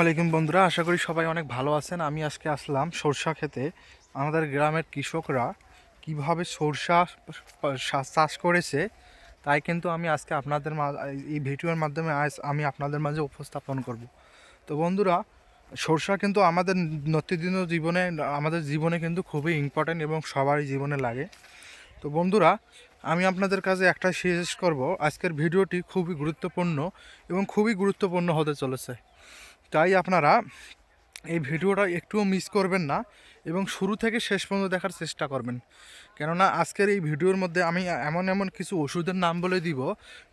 আলাইকুম বন্ধুরা, আশা করি সবাই অনেক ভালো আছেন। আমি আজকে আসলাম সরষা খেতে। আমাদের গ্রামের কৃষকরা কীভাবে সরষা চাষ করেছে, তাই কিন্তু আমি আজকে আপনাদের এই ভিডিওর মাধ্যমে আজ আমি আপনাদের মাঝে উপস্থাপন করব। তো বন্ধুরা, সরষা কিন্তু আমাদের নিত্যদিন জীবনে, আমাদের জীবনে কিন্তু খুবই ইম্পর্ট্যান্ট এবং সবারই জীবনে লাগে। তো বন্ধুরা, আমি আপনাদের কাছে একটা শেষ করব। আজকের ভিডিওটি খুবই গুরুত্বপূর্ণ এবং খুবই গুরুত্বপূর্ণ হতে চলেছে। তাই আপনারা এই ভিডিওটা একটুও মিস করবেন না এবং শুরু থেকে শেষ পর্যন্ত দেখার চেষ্টা করবেন। কেননা আজকের এই ভিডিওর মধ্যে আমি এমন এমন কিছু ওষুধের নাম বলে দিব,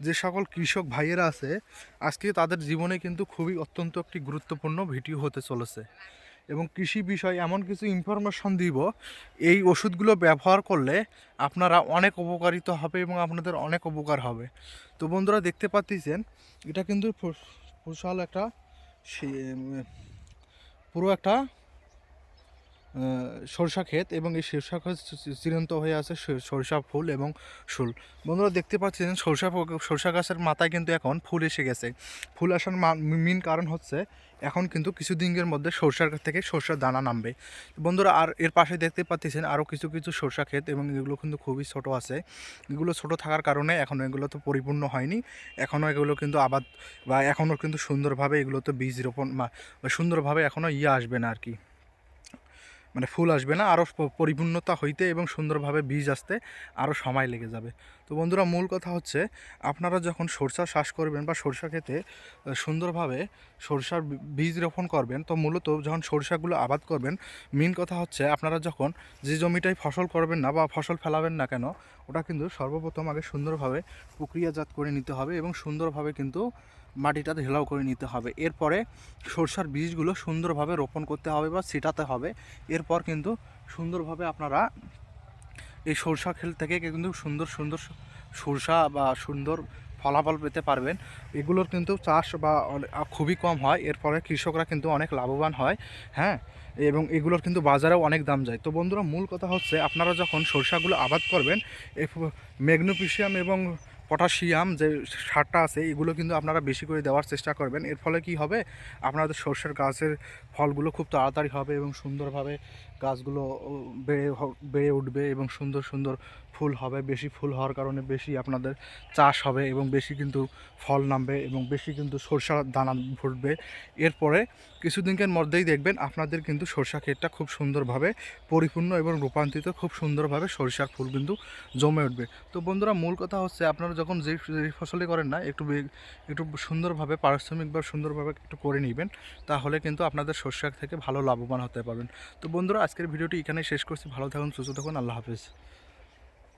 যে সকল কৃষক ভাইয়েরা আছে, আজকে তাদের জীবনে কিন্তু খুবই অত্যন্ত একটি গুরুত্বপূর্ণ ভিডিও হতে চলেছে। এবং কৃষি বিষয়ে এমন কিছু ইনফরমেশন দিব, এই ওষুধগুলো ব্যবহার করলে আপনারা অনেক উপকারিত হবে এবং আপনাদের অনেক উপকার হবে। তো বন্ধুরা দেখতে পাচ্ছেন, এটা কিন্তু বিশাল একটা পুরো একটা সরষা ক্ষেত এবং এই সরষা ক্ষেত চিরন্ত হয়ে আছে সরষা ফুল এবং শুল। বন্ধুরা, দেখতে পাচ্ছেন, সরষা সরষা গাছের মাথায় কিন্তু এখন ফুল এসে গেছে। ফুল আসার মেন কারণ হচ্ছে এখন কিন্তু কিছু দিনের মধ্যে সরষার থেকে সরষার দানা নামবে। বন্ধুরা, আর এর পাশে দেখতে পাচ্ছেন আরও কিছু কিছু সরষা ক্ষেত এবং এগুলো কিন্তু খুবই ছোট আছে। এগুলো ছোট থাকার কারণে এখনও এগুলো তো পরিপূর্ণ হয়নি। এখনও এগুলো কিন্তু আবাদ বা এখনও কিন্তু সুন্দরভাবে এগুলো তো বীজ রোপণ বা সুন্দরভাবে এখনও ইয়ে আসবে না আর কি। মানে ফুল আসবে না আরও পরিপূর্ণতা হইতে এবং সুন্দরভাবে বীজ আসতে আরও সময় লেগে যাবে। তো বন্ধুরা, মূল কথা হচ্ছে আপনারা যখন সরষা চাষ করবেন বা সরষা খেতে সুন্দরভাবে সরষার বীজ রোপণ করবেন, তো মূলত যখন সরষাগুলো আবাদ করবেন মেন কথা হচ্ছে আপনারা যখন যে জমিটায় ফসল করবেন না বা ফসল ফেলাবেন না কেন, ওটা কিন্তু সর্বপ্রথম আগে সুন্দরভাবে প্রক্রিয়াজাত করে নিতে হবে এবং সুন্দরভাবে কিন্তু মাটিটা ঢেলাও করে নিতে হবে। এরপরে সরষার বীজগুলো সুন্দরভাবে রোপণ করতে হবে বা ছিটাতে হবে। এরপর কিন্তু সুন্দরভাবে আপনারা এই সরষা খেল থেকে কিন্তু সুন্দর সুন্দর সরষা বা সুন্দর ফলাফল পেতে পারবেন। এগুলোর কিন্তু চাষ বা খুবই কম হয়। এরপরে কৃষকরা কিন্তু অনেক লাভবান হয় হ্যাঁ? এবং এগুলোর কিন্তু বাজারেও অনেক দাম যায়। তো বন্ধুরা, মূল কথা হচ্ছে, আপনারা যখন সরষাগুলো আবাদ করবেন ম্যাগনোপিসিয়াম এবং পটাশিয়াম যে সারটা আছে, এগুলো কিন্তু আপনারা বেশি করে দেওয়ার চেষ্টা করবেন। এর ফলে কি হবে? আপনাদের সর্ষের গাছের ফলগুলো খুব তাড়াতাড়ি হবে এবং সুন্দরভাবে গাছগুলো বেড়ে বেড়ে উঠবে এবং সুন্দর সুন্দর ফুল হবে। বেশি ফুল হওয়ার কারণে বেশি আপনাদের চাষ হবে এবং বেশি কিন্তু ফল নামবে এবং বেশি কিন্তু সরষার দানা ফুটবে। এরপরে কিছুদিনের মধ্যেই দেখবেন আপনাদের কিন্তু সরষা ক্ষেতটা খুব সুন্দরভাবে পরিপূর্ণ এবং রূপান্তরিত, খুব সুন্দরভাবে সরিষার ফুল কিন্তু জমে উঠবে। তো বন্ধুরা, মূল কথা হচ্ছে আপনারা যখন যে ফসলই করেন না, একটু একটু সুন্দরভাবে, পারিশ্রমিক বা সুন্দরভাবে একটু করে নেবেন, তাহলে কিন্তু আপনাদের শস্য থেকে ভালো লাভবান হতে পারবেন। তো বন্ধুরা, আজকের ভিডিওটি এখানে শেষ করছি। ভালো থাকুন, সুস্থ থাকুন, আল্লাহ হাফিজ।